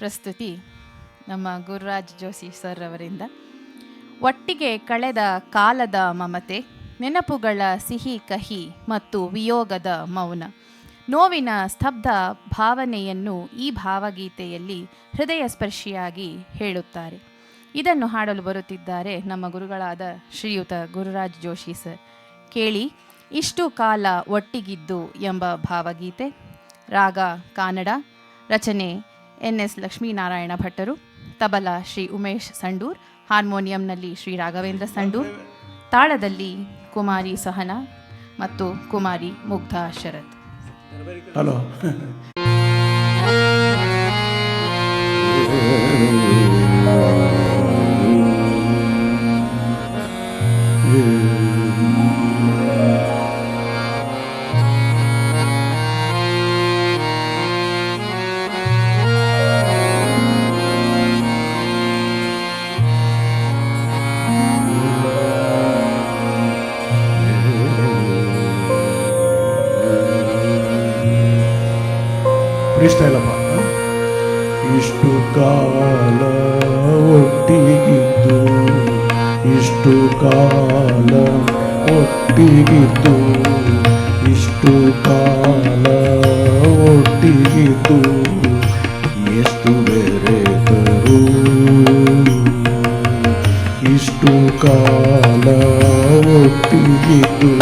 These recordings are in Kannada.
ಪ್ರಸ್ತುತಿ ನಮ್ಮ ಗುರುರಾಜ್ ಜೋಶಿ ಸರ್ ಅವರಿಂದ. ಒಟ್ಟಿಗೆ ಕಳೆದ ಕಾಲದ ಮಮತೆ, ನೆನಪುಗಳ ಸಿಹಿ ಕಹಿ ಮತ್ತು ವಿಯೋಗದ ಮೌನ. ನೋವಿನ ಸ್ತಬ್ಧ ಭಾವನೆಯನ್ನು ಈ ಭಾವಗೀತೆಯಲ್ಲಿ ಹೃದಯ ಸ್ಪರ್ಶಿಯಾಗಿ ಹೇಳುತ್ತಾರೆ. ಇದನ್ನು ಹಾಡಲು ಬರುತ್ತಿದ್ದಾರೆ ನಮ್ಮ ಗುರುಗಳಾದ ಶ್ರೀಯುತ ಗುರುರಾಜ್ ಜೋಶಿ ಸರ್. ಕೇಳಿ, ಇಷ್ಟು ಕಾಲ ಒಟ್ಟಿಗಿದ್ದು ಎಂಬ ಭಾವಗೀತೆ. ರಾಗ, ಕಾನಡ, ರಚನೆ ಎನ್ ಎಸ್ ಲಕ್ಷ್ಮೀನಾರಾಯಣ ಭಟ್ಟರು ತಬಲಾ ಶ್ರೀ ಉಮೇಶ್ ಸಂಡೂರ್ ಹಾರ್ಮೋನಿಯಂನಲ್ಲಿ ಶ್ರೀ ರಾಘವೇಂದ್ರ ಸಂಡೂರ್ ತಾಳದಲ್ಲಿ ಕುಮಾರಿ ಸಹನಾ ಮತ್ತು ಕುಮಾರಿ ಮುಗ್ಧ ಶರತ್. ಹಲೋ. ಫ್ರೀಸ್ಟೈಲಪ್ಪ ಇಷ್ಟು ಕಾಲ ಒಟ್ಟಿಗಿದ್ದು, ಇಷ್ಟು ಕಾಲ ಒಟ್ಟಿಗಿದ್ದು, ಇಷ್ಟು ಕಾಲ ಒಟ್ಟಿಗಿದ್ದು, ಎಷ್ಟು ಬೆರೆತರು ಇಷ್ಟು ಕಾಲ ಒಟ್ಟಿಗಿದ್ದು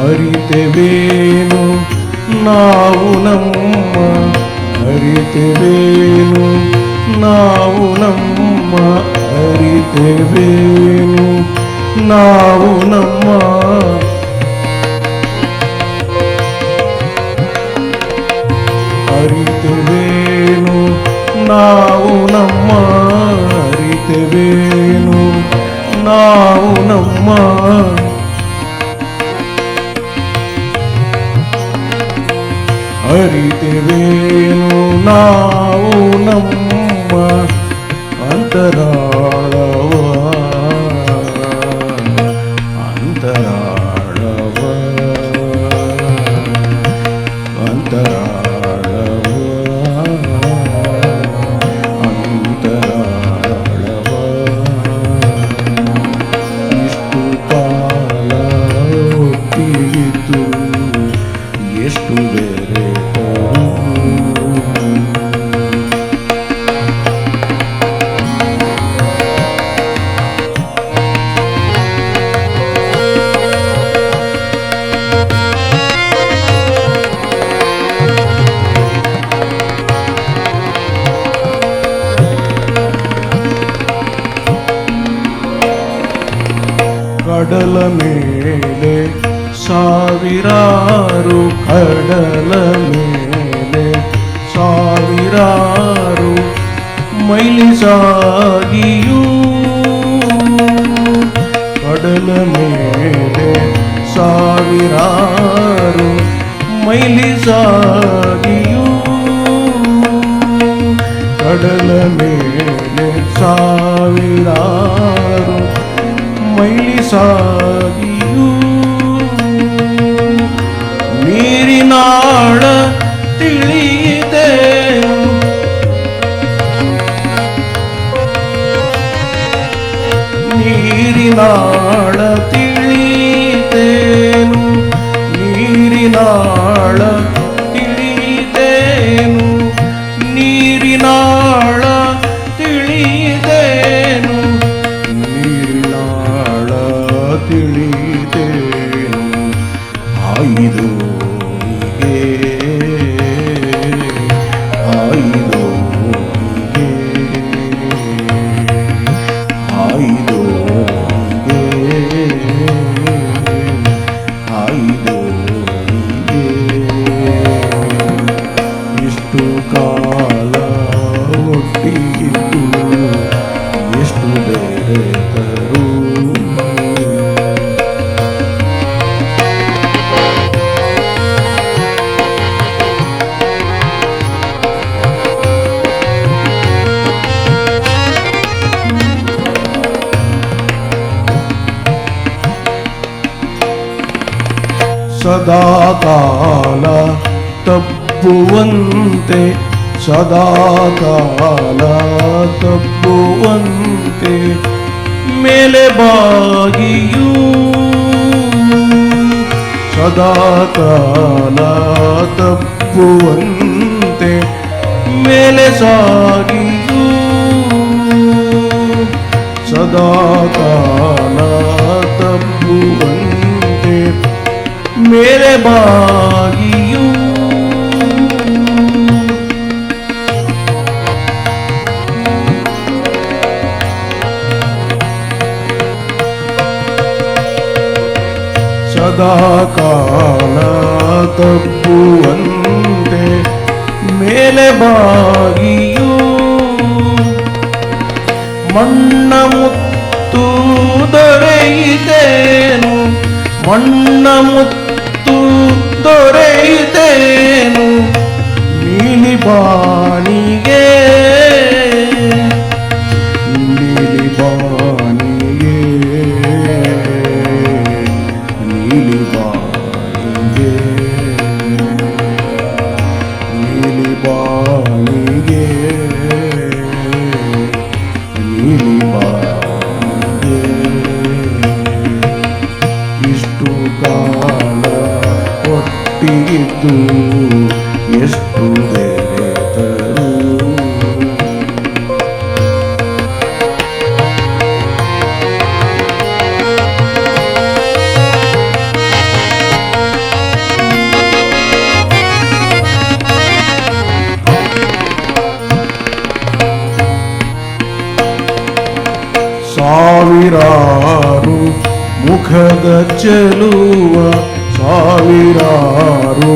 హరితవేను నావునమ్మ హరితవేను నావునమ్మ హరితవేను నావునమ్మ హరితవే निरन्तरा ಮೈಲಿ ಸಾಗಿಯೂ ಕಡಲ ಮೇಲೆ ಸಾವಿರಾರು ಮೈಲಿ ಸಾಗಿಯೂ ಕಡಲ ಮೇಲೆ ಸಾವಿರಾರು ಮೈಲಿ ಸಾಗಿಯೂ ನೀರಿನಾಳ ನೀರಿನಾಳ ತಿಳಿತೇನು ನೀರಿನಾಳ ತಿಳಿತೇನು ನೀರಿನಾಳ ತಿಳಿತೇನು ನೀರಿನಾಳ ತಿಳಿತೇನು ಆಯ್ದು ಆಯ್ದು सदा काल तप्पुवन्ते सदा काल तप्पुवन्ते मेले बागियु। सदा काल तप्पुवन्ते मेले सागियु। सदा काल तप्पुवन्ते ಮೇಲೆ ಬಾಗಿಯೂ. ಸದಾ ಕಾಲ ತಪ್ಪುವಂತೆ ಮೇಲೆ ಬಾಗಿಯೂ. ಮಣ್ಣ ಮುತ್ತು ದೊರೆಯಿತೇನು? ಮಣ್ಣ ಮುತ್ತು ದೊರೆಯಿತೇನು ನೀಲಿ ಬಾಣಿಗೆ ಒಟ್ಟಿಗಿದ್ದು ಎಷ್ಟು ಬೆರೆತರು ಸಾವಿರಾರು ಮುಖದ ಚೆಲುವ ಸಾವಿರಾರು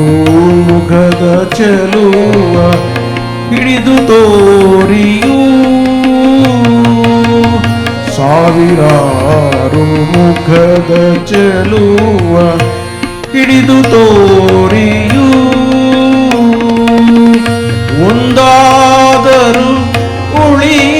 ಮುಖದ ಚೆಲುವ ಹಿಡಿದು ತೋರಿಯೂ. ಸಾವಿರಾರು ಮುಖದ ಚೆಲುವ ಹಿಡಿದು ತೋರಿಯೂ. ಒಂದಾದರೂ ಉಳಿಯಿತೆ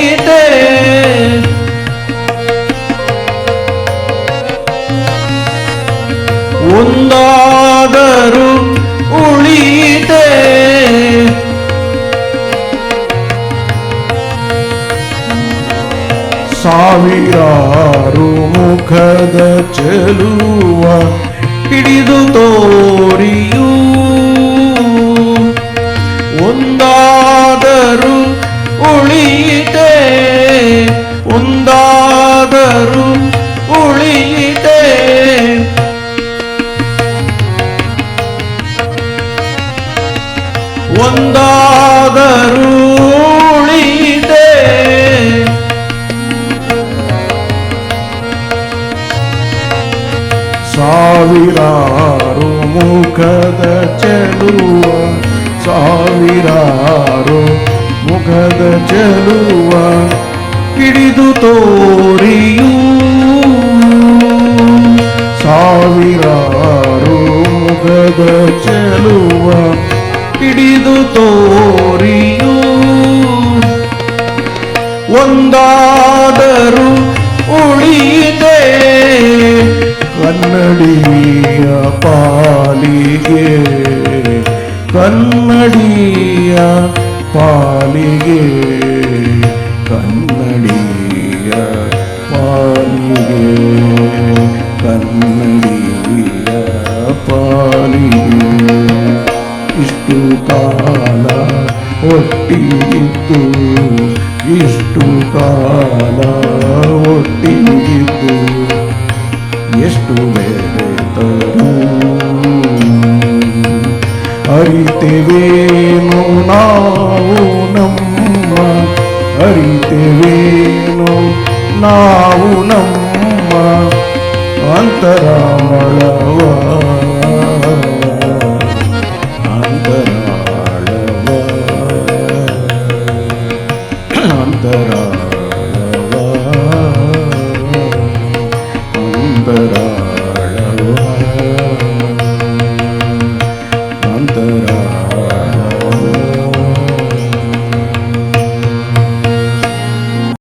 ಚೆಲುವ ಹಿಡಿದು ತೋರಿಯೂ. ಒಂದಾದರೂ ಉಳಿಯಿತೆ ಒಂದಾದರೂ ಉಳಿಯಿತೆ. ಒಂದಾದರೂ ಉಳಿಯಿತೆ. ಸಾವಿರಾರು ಮುಖದ ಚೆಲುವ, ಸಾವಿರಾರು ಮುಖದ ಚೆಲುವ ಹಿಡಿದು ತೋರಿಯೂ. ಸಾವಿರಾರು ಮುಖದ ಚೆಲುವ ಹಿಡಿದು ತೋರಿಯೂ. ಒಂದಾದರೂ ಉಳಿದೆ ಕನ್ನಡಿಯ ಪಾಲಿಗೆ ಕನ್ನಡಿಯ ಪಾಲಿಗೆ ಕನ್ನಡಿಯ ಪಾಲಿಗೆ ಕನ್ನಡಿಯ ಪಾಲಿಗೆ ಇಷ್ಟು ಕಾಲ ಒಟ್ಟಿಗಿದ್ದು ಇಷ್ಟು ಕಾಲ ಒಟ್ಟಿಗಿದ್ದು ಎಷ್ಟು ಬೆರೆತರು ಅರಿತೆವೇನು ನಾವು ನಮ್ಮ ಅರಿತೆವೇನು ನಾವು ನಮ್ಮ ಅಂತರಾಳವ